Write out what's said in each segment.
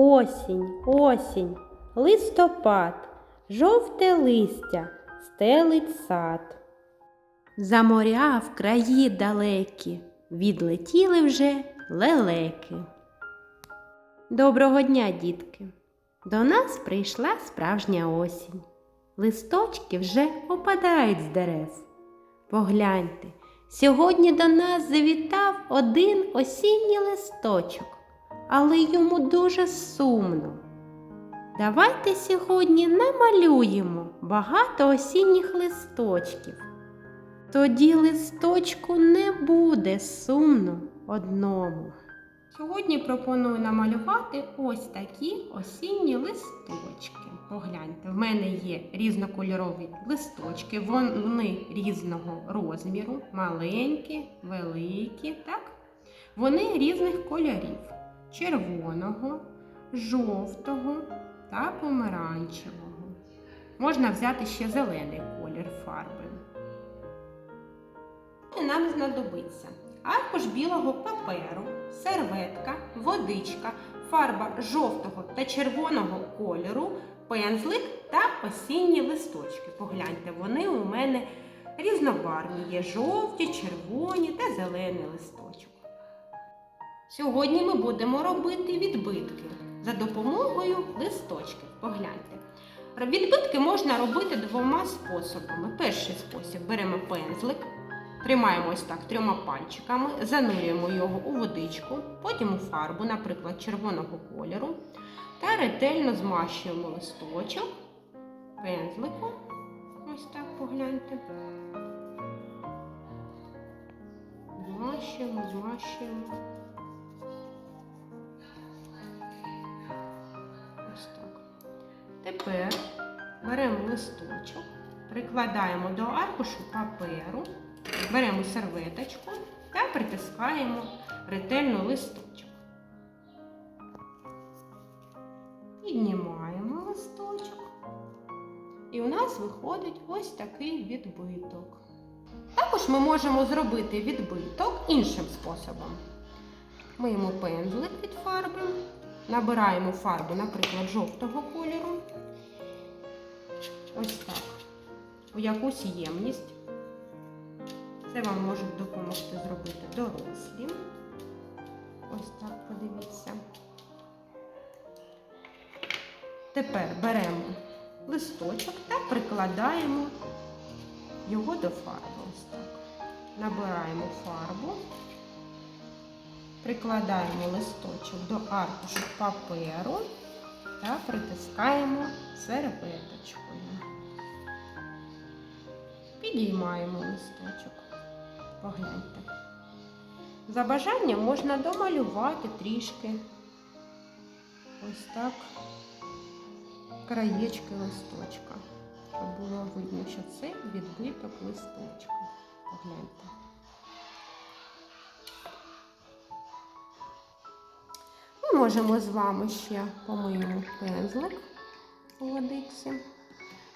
Осінь, осінь, листопад, жовте листя, стелить сад. За моря в краї далекі відлетіли вже лелеки. Доброго дня, дітки! До нас прийшла справжня осінь. Листочки вже опадають з дерев. Погляньте, сьогодні до нас завітав один осінній листочок, але йому дуже сумно. Давайте сьогодні намалюємо багато осінніх листочків. Тоді листочку не буде сумно одному. Сьогодні пропоную намалювати ось такі осінні листочки. Погляньте, в мене є різнокольорові листочки, вони різного розміру, маленькі, великі, так? Вони різних кольорів: червоного, жовтого та помаранчевого. Можна взяти ще зелений колір фарби. І нам знадобиться аркуш білого паперу, серветка, водичка, фарба жовтого та червоного кольору, пензлик та осінні листочки. Погляньте, вони у мене різнобарвні. Є жовті, червоні та зелений листочок. Сьогодні ми будемо робити відбитки за допомогою листочків. Погляньте. Відбитки можна робити двома способами. Перший спосіб беремо пензлик. Тримаємо ось так трьома пальчиками, занурюємо його у водичку, потім у фарбу, наприклад, червоного кольору, та ретельно змащуємо листочок пензликом. Ось так погляньте. Змащуємо, змащуємо. Тепер беремо листочок, прикладаємо до аркушу паперу. Беремо серветочку та притискаємо ретельно листочок. Піднімаємо листочок. І у нас виходить ось такий відбиток. Також ми можемо зробити відбиток іншим способом. Миємо пензлик від фарби, набираємо фарбу, наприклад, жовтого кольору. Ось так. У якусь ємність. Це вам можуть допомогти зробити дорослі. Ось так подивіться. Тепер беремо листочок та прикладаємо його до фарби. Ось так. Набираємо фарбу, прикладаємо листочок до аркушу паперу та притискаємо серветочкою. Підіймаємо листочок. Погляньте. За бажанням можна домалювати трішки ось так краєчки листочка, щоб було видно, що це відбиток листочка. Погляньте. Можемо з вами ще помиємо пензлик у водиці,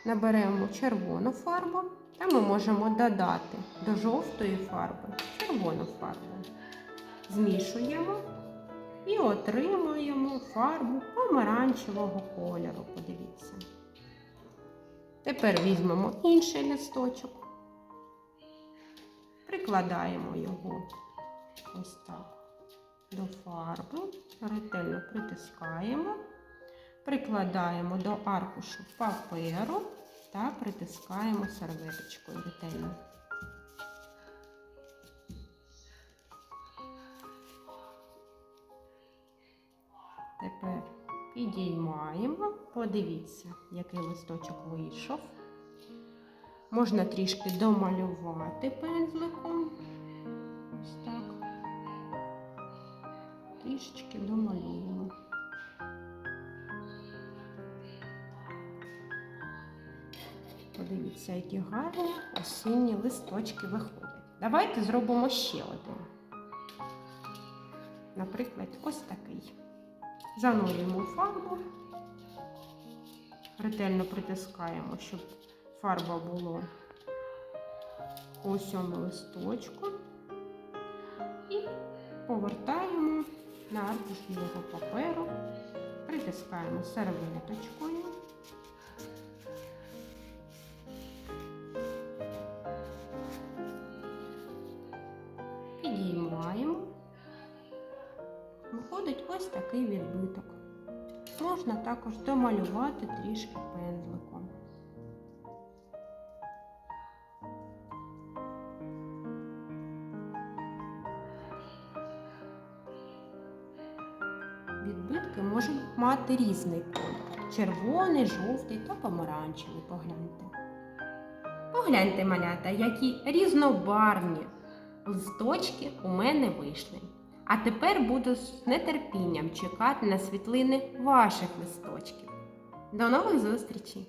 наберемо червону фарбу. Та ми можемо додати до жовтої фарби червону фарбу. Змішуємо і отримуємо фарбу помаранчевого кольору. Подивіться. Тепер візьмемо інший листочок, прикладаємо його ось так до фарби, ретельно притискаємо, прикладаємо до аркушу паперу та притискаємо серветочкою ретельно. Тепер підіймаємо, подивіться, який листочок вийшов. Можна трішки домалювати пензликом. Ось так. Трішечки домалюємо. Подивіться, які гарні осінні листочки виходять. Давайте зробимо ще один. Наприклад, ось такий. Занурюємо фарбу, ретельно притискаємо, щоб фарба була по усьому листочку. І повертаємо на аркуш білого паперу притискаємо серветочкою. Підіймаємо. Виходить ось такий відбиток. Можна також домалювати трішки пензликом. Відбитки можуть мати різний колір. Червоний, жовтий та помаранчевий. Погляньте. Погляньте, малята, які різнобарвні листочки у мене вийшли. А тепер буду з нетерпінням чекати на світлини ваших листочків. До нових зустрічей!